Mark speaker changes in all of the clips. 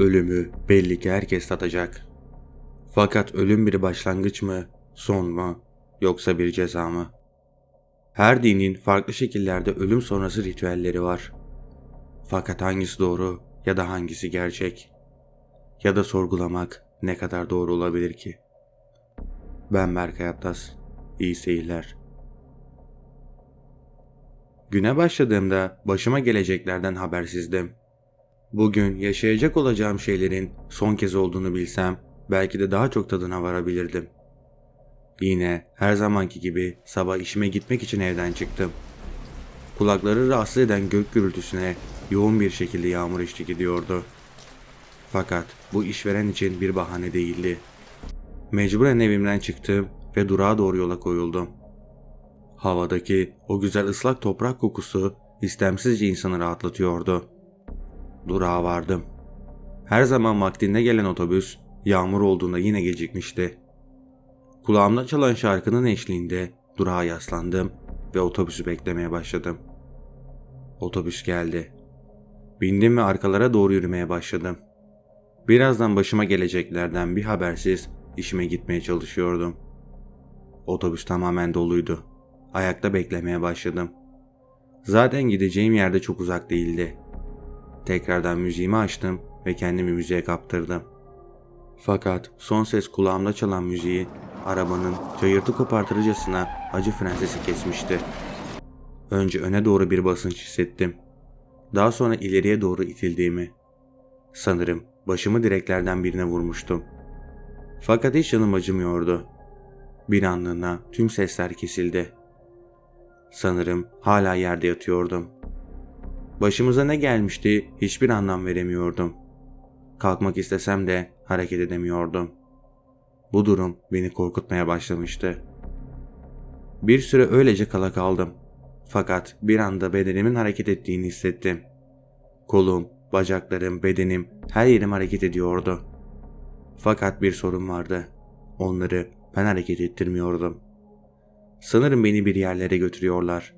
Speaker 1: Ölümü belli ki herkes tatacak. Fakat ölüm bir başlangıç mı, son mu, yoksa bir ceza mı? Her dinin farklı şekillerde ölüm sonrası ritüelleri var. Fakat hangisi doğru ya da hangisi gerçek? Ya da sorgulamak ne kadar doğru olabilir ki? Ben Berkay Atlas. İyi seyirler. Güne başladığımda başıma geleceklerden habersizdim. Bugün yaşayacak olacağım şeylerin son kez olduğunu bilsem belki de daha çok tadına varabilirdim. Yine her zamanki gibi sabah işime gitmek için evden çıktım. Kulakları rahatsız eden gök gürültüsüne yoğun bir şekilde yağmur eşlik ediyordu. Fakat bu işveren için bir bahane değildi. Mecburen evimden çıktım ve durağa doğru yola koyuldum. Havadaki o güzel ıslak toprak kokusu istemsizce insanı rahatlatıyordu. Durağa vardım. Her zaman vaktinde gelen otobüs yağmur olduğunda yine gecikmişti. Kulağımda çalan şarkının eşliğinde durağa yaslandım ve otobüsü beklemeye başladım. Otobüs geldi. Bindim ve arkalara doğru yürümeye başladım. Birazdan başıma geleceklerden bir habersiz işime gitmeye çalışıyordum. Otobüs tamamen doluydu. Ayakta beklemeye başladım. Zaten gideceğim yerde çok uzak değildi. Tekrardan müziğimi açtım ve kendimi müziğe kaptırdım. Fakat son ses kulağımda çalan müziği arabanın cayırtı kopartırıcasına acı fren sesi kesmişti. Önce öne doğru bir basınç hissettim. Daha sonra ileriye doğru itildiğimi. Sanırım başımı direklerden birine vurmuştum. Fakat hiç canım acımıyordu. Bir anlığına tüm sesler kesildi. Sanırım hala yerde yatıyordum. Başımıza ne gelmişti hiçbir anlam veremiyordum. Kalkmak istesem de hareket edemiyordum. Bu durum beni korkutmaya başlamıştı. Bir süre öylece kala kaldım. Fakat bir anda bedenimin hareket ettiğini hissettim. Kolum, bacaklarım, bedenim, her yerim hareket ediyordu. Fakat bir sorun vardı. Onları ben hareket ettirmiyordum. Sanırım beni bir yerlere götürüyorlar.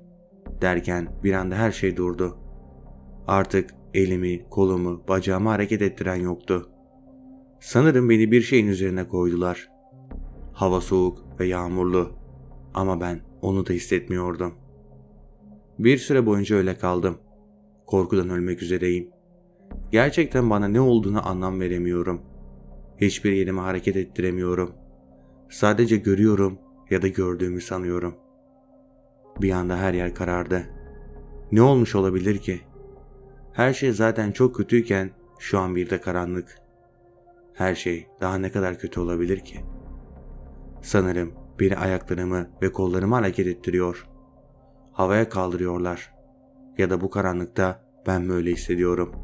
Speaker 1: Derken bir anda her şey durdu. Artık elimi, kolumu, bacağımı hareket ettiren yoktu. Sanırım beni bir şeyin üzerine koydular. Hava soğuk ve yağmurlu ama ben onu da hissetmiyordum. Bir süre boyunca öyle kaldım. Korkudan ölmek üzereyim. Gerçekten bana ne olduğunu anlam veremiyorum. Hiçbir yerimi hareket ettiremiyorum. Sadece görüyorum ya da gördüğümü sanıyorum. Bir anda her yer karardı. Ne olmuş olabilir ki? Her şey zaten çok kötüyken şu an bir de karanlık. Her şey daha ne kadar kötü olabilir ki? Sanırım biri ayaklarımı ve kollarımı hareket ettiriyor. Havaya kaldırıyorlar. Ya da bu karanlıkta ben böyle hissediyorum.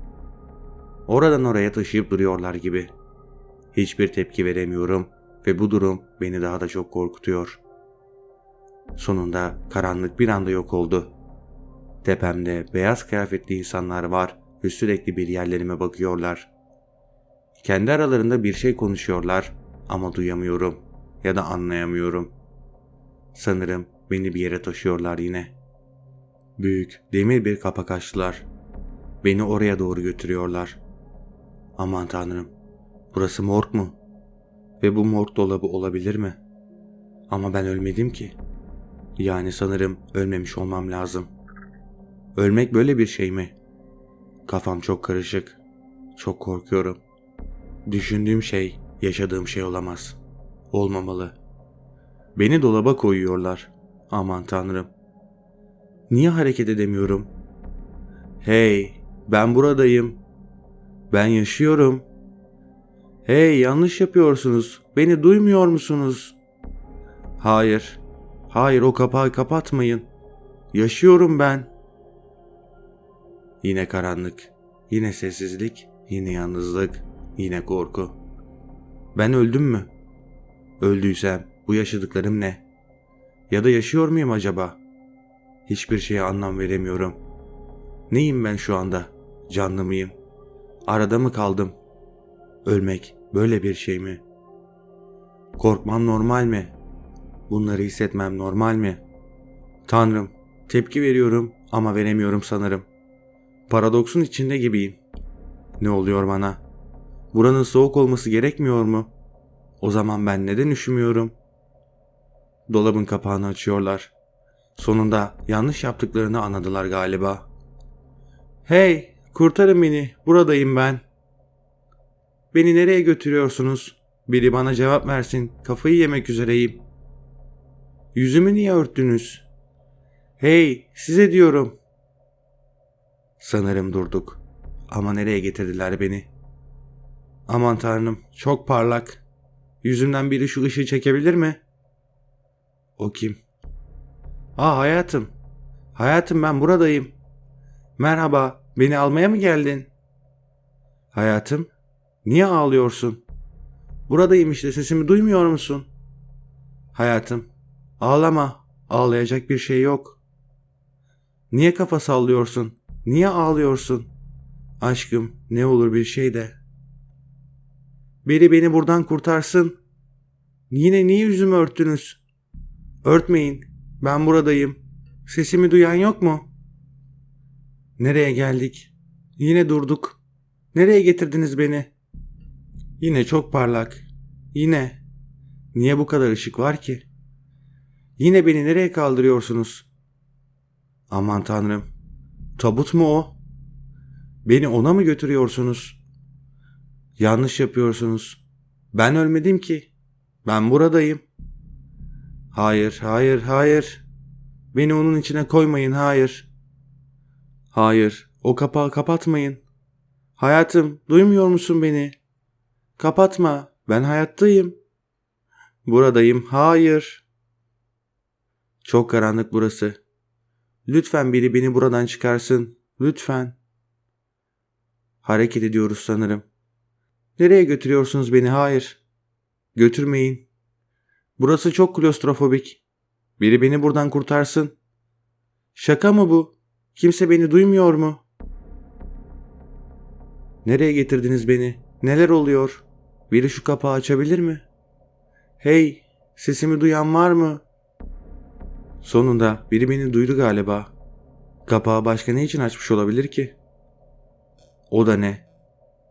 Speaker 1: Oradan oraya taşıyıp duruyorlar gibi. Hiçbir tepki veremiyorum ve bu durum beni daha da çok korkutuyor. Sonunda karanlık bir anda yok oldu. Tepemde beyaz kıyafetli insanlar var ve sürekli bir yerlerime bakıyorlar. Kendi aralarında bir şey konuşuyorlar ama duyamıyorum ya da anlayamıyorum. Sanırım beni bir yere taşıyorlar yine. Büyük demir bir kapak açtılar. Beni oraya doğru götürüyorlar. Aman tanrım, burası morg mu? Ve bu morg dolabı olabilir mi? Ama ben ölmedim ki. Yani sanırım ölmemiş olmam lazım. Ölmek böyle bir şey mi? Kafam çok karışık. Çok korkuyorum. Düşündüğüm şey yaşadığım şey olamaz. Olmamalı. Beni dolaba koyuyorlar. Aman tanrım. Niye hareket edemiyorum? Hey, ben buradayım. Ben yaşıyorum. Hey, yanlış yapıyorsunuz. Beni duymuyor musunuz? Hayır. Hayır, o kapağı kapatmayın. Yaşıyorum ben. Yine karanlık, yine sessizlik, yine yalnızlık, yine korku. Ben öldüm mü? Öldüysem bu yaşadıklarım ne? Ya da yaşıyor muyum acaba? Hiçbir şeye anlam veremiyorum. Neyim ben şu anda? Canlı mıyım? Arada mı kaldım? Ölmek böyle bir şey mi? Korkmam normal mi? Bunları hissetmem normal mi? Tanrım, tepki veriyorum ama veremiyorum sanırım. Paradoksun içinde gibiyim. Ne oluyor bana? Buranın soğuk olması gerekmiyor mu? O zaman ben neden üşümüyorum? Dolabın kapağını açıyorlar. Sonunda yanlış yaptıklarını anladılar galiba. Hey, kurtarın beni. Buradayım ben. Beni nereye götürüyorsunuz? Biri bana cevap versin. Kafayı yemek üzereyim. Yüzümü niye örttünüz? Hey, size diyorum. Sanırım durduk. Ama nereye getirdiler beni? Aman tanrım, çok parlak. Yüzümden biri şu ışığı çekebilir mi? O kim? Aa hayatım. Hayatım ben buradayım. Merhaba, beni almaya mı geldin? Hayatım, niye ağlıyorsun? Buradayım işte, sesimi duymuyor musun? Hayatım, ağlama, ağlayacak bir şey yok. Niye kafa sallıyorsun? Niye ağlıyorsun? Aşkım, ne olur bir şey de. Biri beni buradan kurtarsın. Yine niye yüzümü örttünüz? Örtmeyin. Ben buradayım. Sesimi duyan yok mu? Nereye geldik? Yine durduk. Nereye getirdiniz beni? Yine çok parlak. Yine. Niye bu kadar ışık var ki? Yine beni nereye kaldırıyorsunuz? Aman tanrım. Tabut mu o? Beni ona mı götürüyorsunuz? Yanlış yapıyorsunuz. Ben ölmedim ki. Ben buradayım. Hayır, hayır, hayır. Beni onun içine koymayın, hayır. Hayır, o kapağı kapatmayın. Hayatım, duymuyor musun beni? Kapatma, ben hayattayım. Buradayım, hayır. Çok karanlık burası. Lütfen biri beni buradan çıkarsın, lütfen. Hareket ediyoruz sanırım. Nereye götürüyorsunuz beni? Hayır. Götürmeyin. Burası çok klostrofobik. Biri beni buradan kurtarsın. Şaka mı bu? Kimse beni duymuyor mu? Nereye getirdiniz beni? Neler oluyor? Biri şu kapağı açabilir mi? Hey, sesimi duyan var mı? Sonunda biri beni duydu galiba. Kapağı başka ne için açmış olabilir ki? O da ne?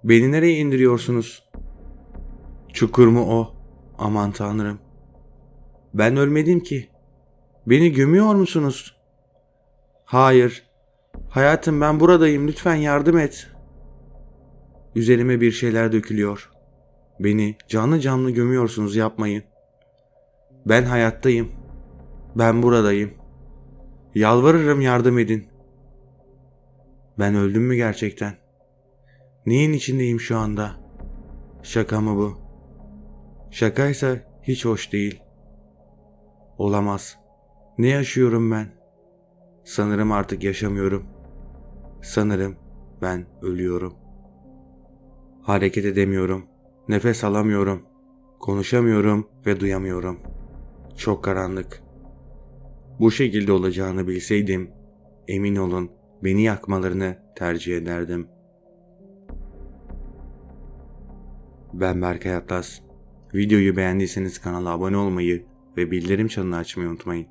Speaker 1: Beni nereye indiriyorsunuz? Çukur mu o? Aman tanrım. Ben ölmedim ki. Beni gömüyor musunuz? Hayır. Hayatım ben buradayım. Lütfen yardım et. Üzerime bir şeyler dökülüyor. Beni canlı canlı gömüyorsunuz yapmayın. Ben hayattayım. Ben buradayım. Yalvarırım yardım edin. Ben öldüm mü gerçekten? Neyin içindeyim şu anda? Şaka mı bu? Şakaysa hiç hoş değil. Olamaz. Ne yaşıyorum ben? Sanırım artık yaşamıyorum. Sanırım ben ölüyorum. Hareket edemiyorum. Nefes alamıyorum. Konuşamıyorum ve duyamıyorum. Çok karanlık. Bu şekilde olacağını bilseydim, emin olun beni yakmalarını tercih ederdim. Ben Berkay Atlas. Videoyu beğendiyseniz kanala abone olmayı ve bildirim çanını açmayı unutmayın.